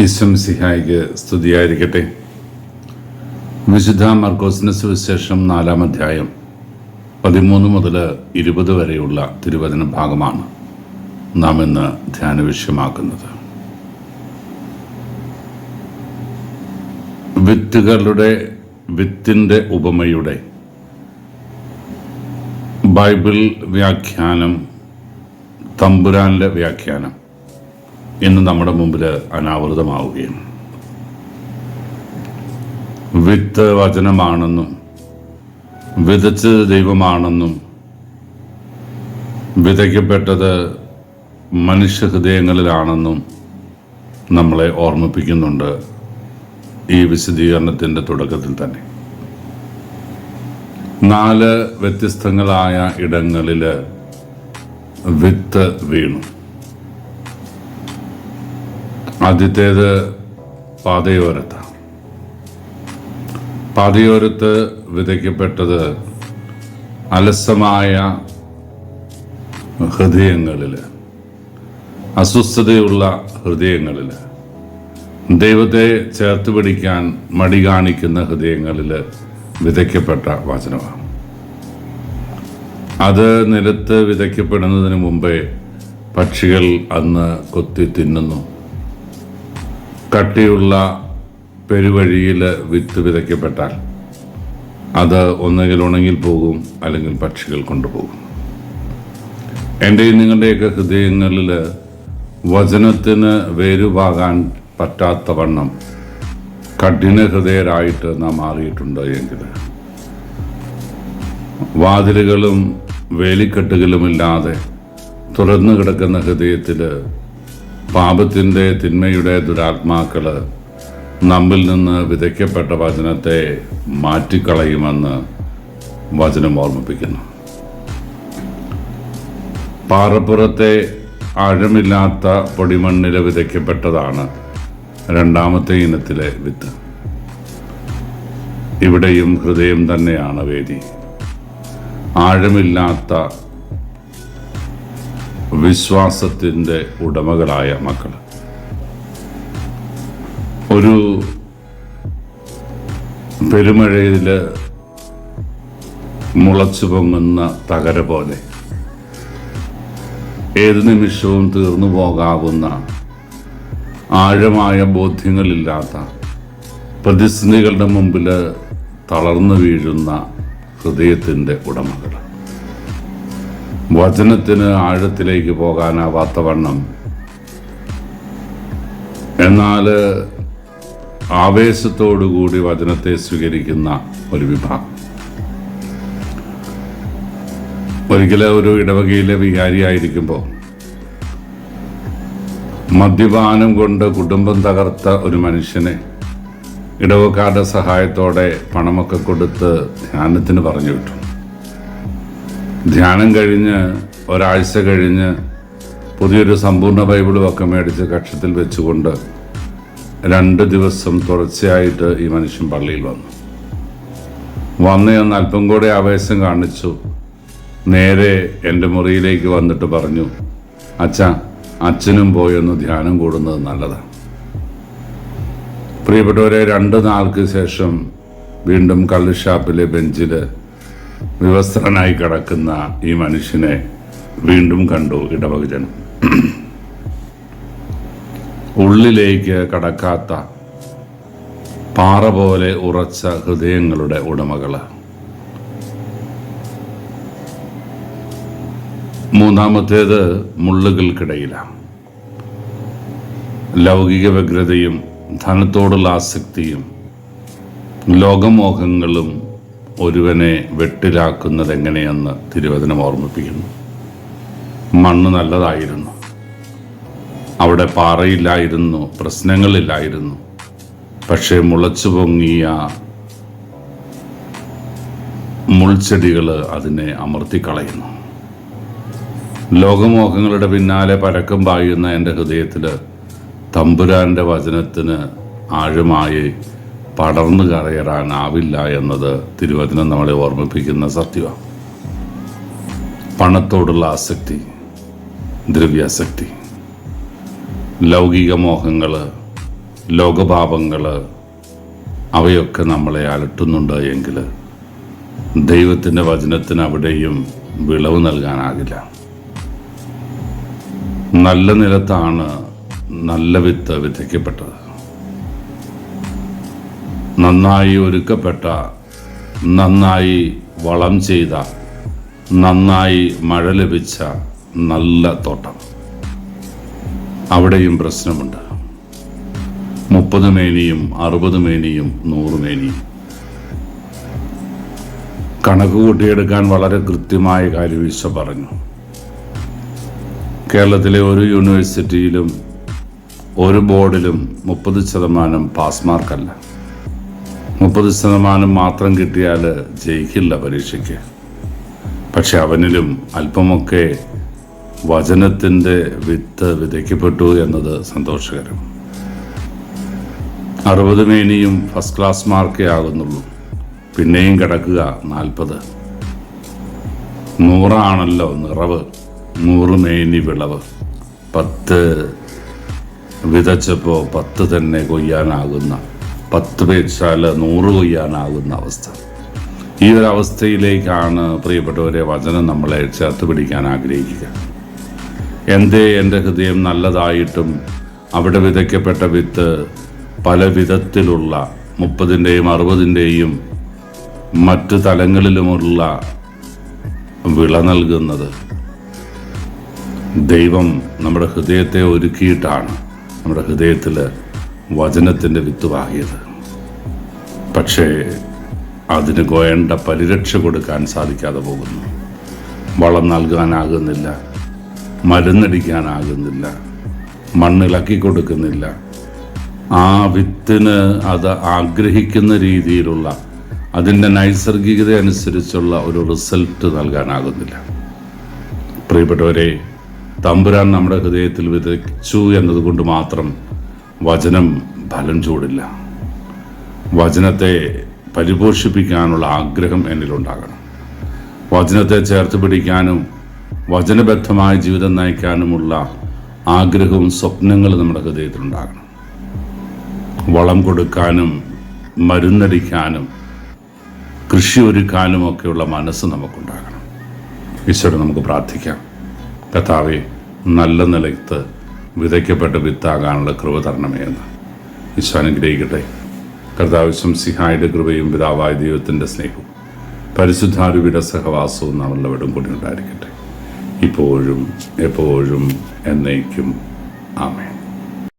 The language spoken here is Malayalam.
ഈശ്വംസിഹായിക്ക് സ്തുതിയായിരിക്കട്ടെ. വിശുദ്ധ മർക്കോസിന് സുവിശേഷം നാലാം അധ്യായം പതിമൂന്ന് മുതൽ ഇരുപത് വരെയുള്ള തിരുവചന ഭാഗമാണ് നാം ഇന്ന് ധ്യാന വിഷയമാക്കുന്നത്. വിത്തുകളുടെ വിത്തിന്റെ ഉപമയുടെ ബൈബിൾ വ്യാഖ്യാനം തമ്പുരാന്റെ വ്യാഖ്യാനം ഇന്ന് നമ്മുടെ മുമ്പിൽ അനാവൃതമാവുകയാണ്. വിത്ത് വചനമാണെന്നും വിതച്ചത് ദൈവമാണെന്നും വിതയ്ക്കപ്പെട്ടത് മനുഷ്യഹൃദയങ്ങളിലാണെന്നും നമ്മളെ ഓർമ്മിപ്പിക്കുന്നുണ്ട് ഈ വിശദീകരണത്തിന്റെ തുടക്കത്തിൽ തന്നെ. നാല് വ്യത്യസ്തങ്ങളായ ഇടങ്ങളിൽ വിത്ത് വീണു. ആദ്യത്തേത് പാതയോരത്താണ് പാതയോരത്ത് വിതയ്ക്കപ്പെട്ടത് അലസമായ ഹൃദയങ്ങളിൽ അസ്വസ്ഥതയുള്ള ഹൃദയങ്ങളിൽ ദൈവത്തെ ചേർത്ത് പിടിക്കാൻ മടി കാണിക്കുന്ന ഹൃദയങ്ങളിൽ വിതയ്ക്കപ്പെട്ട വചനമാണ്. അത് നിലത്ത് വിതയ്ക്കപ്പെടുന്നതിന് മുമ്പേ പക്ഷികൾ അന്ന് കൊത്തി തിന്നുന്നു. കട്ടിയുള്ള പെരുവഴിയിൽ വിത്ത് വിതയ്ക്കപ്പെട്ടാൽ അത് ഒന്നുകിൽ ഉണങ്ങിൽ പോകും അല്ലെങ്കിൽ പക്ഷികൾ കൊണ്ടുപോകും. എന്റെയും നിങ്ങളുടെയൊക്കെ ഹൃദയങ്ങളിൽ വചനത്തിന് വേരുപാകാൻ പറ്റാത്ത വണ്ണം കഠിന ഹൃദയരായിട്ട് നാം മാറിയിട്ടുണ്ട് എങ്കിൽ വാതിലുകളും വേലിക്കെട്ടുകളുമില്ലാതെ തുറന്നു കിടക്കുന്ന ഹൃദയത്തിൽ പാപത്തിന്റെ തിന്മയുടെ ദുരാത്മാക്കൾ നമ്മിൽ നിന്ന് വിതയ്ക്കപ്പെട്ട വചനത്തെ മാറ്റിക്കളയുമെന്ന് വചനം ഓർമ്മിപ്പിക്കുന്നു. പാറപ്പുറത്തെ ആഴമില്ലാത്ത പൊടിമണ്ണിൽ വിതയ്ക്കപ്പെട്ടതാണ് രണ്ടാമത്തെ ഇനത്തിലെ വിത്ത്. ഇവിടെയും ഹൃദയം തന്നെയാണ് വേദി. ആഴമില്ലാത്ത വിശ്വാസത്തിന്റെ ഉടമകളായ മക്കൾ ഒരു പെരുമഴയിൽ മുളച്ചു പൊങ്ങുന്ന തകര പോലെ ഏത് നിമിഷവും തീർന്നു പോകാവുന്ന ആഴമായ ബോധ്യങ്ങളില്ലാത്ത പ്രതിസന്ധികളുടെ മുമ്പിൽ തളർന്നു വീഴുന്ന ഹൃദയത്തിന്റെ ഉടമകൾ വചനത്തിന് ആഴത്തിലേക്ക് പോകാനാവാത്ത വണ്ണം. എന്നാൽ ആവേശത്തോടുകൂടി വചനത്തെ സ്വീകരിക്കുന്ന ഒരു വിഭാഗം. ഒരിക്കലെ ഒരു ഇടവകയിലെ വികാരിയായിരിക്കുമ്പോൾ മദ്യപാനം കൊണ്ട് കുടുംബം തകർത്ത ഒരു മനുഷ്യനെ ഇടവക്കാരുടെ സഹായത്തോടെ പണമൊക്കെ കൊടുത്ത് ധ്യാനത്തിന് പറഞ്ഞു വിട്ടു. ധ്യാനം കഴിഞ്ഞ് ഒരാഴ്ച കഴിഞ്ഞ് പുതിയൊരു സമ്പൂർണ ബൈബിളും ഒക്കെ മേടിച്ച് കക്ഷത്തിൽ വെച്ചുകൊണ്ട് രണ്ട് ദിവസം തുടർച്ചയായിട്ട് ഈ മനുഷ്യൻ പള്ളിയിൽ വന്നു. വന്ന് എന്ന് അല്പം കൂടെ ആവേശം കാണിച്ചു. നേരെ എന്റെ മുറിയിലേക്ക് വന്നിട്ട് പറഞ്ഞു അച്ഛ അച്ഛനും പോയി ഒന്ന് ധ്യാനം കൂടുന്നത് നല്ലതാണ്. പ്രിയപ്പെട്ടവരെ രണ്ട് നാൾക്ക് ശേഷം വീണ്ടും കള്ളുഷാപ്പിലെ ബെഞ്ചിൽ വിവസ്ത്രനായി കിടക്കുന്ന ഈ മനുഷ്യനെ വീണ്ടും കണ്ടു ഇടവകജനം ഉള്ളിലേക്ക് കടക്കാത്ത പാറ പോലെ ഉറച്ച ഹൃദയങ്ങളുടെ ഉടമകൾ മൂന്നാമത്തേത് മുള്ളുകൾക്കിടയിലാണ് ലൗകിക വ്യഗ്രതയും ധനത്തോടുള്ള ആസക്തിയും ലോകമോഹങ്ങളും ഒരുവനെ വെട്ടിലാക്കുന്നത് എങ്ങനെയെന്ന് തിരുവചനം ഓർമ്മിപ്പിക്കുന്നു. മണ്ണ് നല്ലതായിരുന്നു. അവിടെ പാറയില്ലായിരുന്നു പ്രശ്നങ്ങളില്ലായിരുന്നു. പക്ഷേ മുളച്ചു പൊങ്ങിയ മുൾച്ചെടികൾ അതിനെ അമർത്തിക്കളയുന്നു. ലോകമോഹങ്ങളുടെ പിന്നാലെ പരക്കം പായുന്ന എന്റെ ഹൃദയത്തിൽ തമ്പുരാന്റെ വചനത്തിന് ആഴമായി പടർന്നു കയറാനാവില്ല എന്നത് തിരുവചനം നമ്മളെ ഓർമ്മിപ്പിക്കുന്ന സത്യമാണ് പണത്തോടുള്ള ആസക്തി ദ്രവ്യാസക്തി ലൗകിക മോഹങ്ങൾ ലോകപാപങ്ങൾ അവയൊക്കെ നമ്മളെ അലട്ടുന്നുണ്ട് എങ്കിൽ ദൈവത്തിന്റെ വചനത്തിന് അവിടെയും വിളവ് നൽകാനാകില്ല. നല്ല നിലത്താണ് നല്ല വിത്ത് വിതയ്ക്കപ്പെട്ടത്. നന്നായി ഒരുക്കപ്പെട്ട നന്നായി വളം ചെയ്ത നന്നായി മഴ ലഭിച്ച നല്ല തോട്ടം. അവിടെയും പ്രശ്നമുണ്ട്. മുപ്പത് മേനിയും അറുപത് മേനിയും നൂറ് മേനിയും. കണക്ക് കൂട്ടിയെടുക്കാൻ വളരെ കൃത്യമായ കാര്യവീശ പറഞ്ഞു. കേരളത്തിലെ ഒരു യൂണിവേഴ്സിറ്റിയിലും ഒരു ബോർഡിലും മുപ്പത് ശതമാനം പാസ് മാർക്കല്ല മുപ്പത് ശതമാനം മാത്രം കിട്ടിയാൽ ജയിക്കില്ല പരീക്ഷയ്ക്ക്. പക്ഷെ അവനിലും അല്പമൊക്കെ വചനത്തിന്റെ വിത്ത് വിതയ്ക്കപ്പെട്ടു എന്നത് സന്തോഷകരം. അറുപത് മേനിയും ഫസ്റ്റ് ക്ലാസ് മാർക്കേ ആകുന്നുള്ളൂ. പിന്നെയും കിടക്കുക നാൽപ്പത്. നൂറാണല്ലോ നിറവ്. നൂറ് മേനി വിളവ്. പത്ത് വിതച്ചപ്പോൾ പത്ത് തന്നെ കൊയ്യാനാകുന്ന പത്ത് വെച്ചാൽ നൂറ് കൊയ്യാനാകുന്ന അവസ്ഥ. ഈ ഒരു അവസ്ഥയിലേക്കാണ് പ്രിയപ്പെട്ടവരെ വചനം നമ്മളെ ചേർത്ത് പിടിക്കാൻ ആഗ്രഹിക്കുക. എന്തേ എന്റെ ഹൃദയം നല്ലതായിട്ടും അവിടെ വിതയ്ക്കപ്പെട്ട വിത്ത് പല വിധത്തിലുള്ള മുപ്പതിന്റെയും അറുപതിന്റെയും മറ്റ് തലങ്ങളിലുമുള്ള വിള നൽകുന്നത് ദൈവം നമ്മുടെ ഹൃദയത്തെ ഒരുക്കിയിട്ടാണ്. നമ്മുടെ ഹൃദയത്തിൽ വചനത്തിന്റെ വിത്ത് വാങ്ങിയത് പക്ഷേ അതിന് ഗോയണ്ട പരിരക്ഷ കൊടുക്കാൻ സാധിക്കാതെ പോകുന്നു. വളം നൽകാനാകുന്നില്ല മരുന്നടിക്കാനാകുന്നില്ല മണ്ണിളക്കി കൊടുക്കുന്നില്ല. ആ വിത്തിന് അത് ആഗ്രഹിക്കുന്ന രീതിയിലുള്ള അതിന്റെ നൈസർഗികത അനുസരിച്ചുള്ള ഒരു റിസൾട്ട് നൽകാനാകുന്നില്ല. പ്രിയപ്പെട്ടവരെ തമ്പുരാൻ നമ്മുടെ ഹൃദയത്തിൽ വിതച്ചു എന്നതുകൊണ്ട് മാത്രം വചനം ഫലം ചൂടില്ല. വചനത്തെ പരിപോഷിപ്പിക്കാനുള്ള ആഗ്രഹം എന്നിലുണ്ടാകണം. വചനത്തെ ചേർത്ത് പിടിക്കാനും വചനബദ്ധമായ ജീവിതം നയിക്കാനുമുള്ള ആഗ്രഹവും സ്വപ്നങ്ങളും നമ്മുടെ ഹൃദയത്തിലുണ്ടാകണം. വളം കൊടുക്കാനും മരുന്നടിക്കാനും കൃഷി ഒരുക്കാനും ഒക്കെയുള്ള മനസ്സ് നമുക്കുണ്ടാകണം. ഈശ്വരൻ നമുക്ക് പ്രാർത്ഥിക്കാം. കഥാവെ നല്ല നിലത്ത് വിതയ്ക്കപ്പെട്ട വിത്താകാനുള്ള കൃപ തരണമേ എന്ന്. ഈശോ അനുഗ്രഹിക്കട്ടെ. കർത്താവിശ്വം സിഹായുടെ കൃപയും പിതാവായ ദൈവത്തിന്റെ സ്നേഹവും പരിശുദ്ധാരുവിയുടെ സഹവാസവും നമ്മളെവിടും കൂടി ഉണ്ടായിരിക്കട്ടെ. ഇപ്പോഴും എപ്പോഴും എന്നേക്കും. ആമേ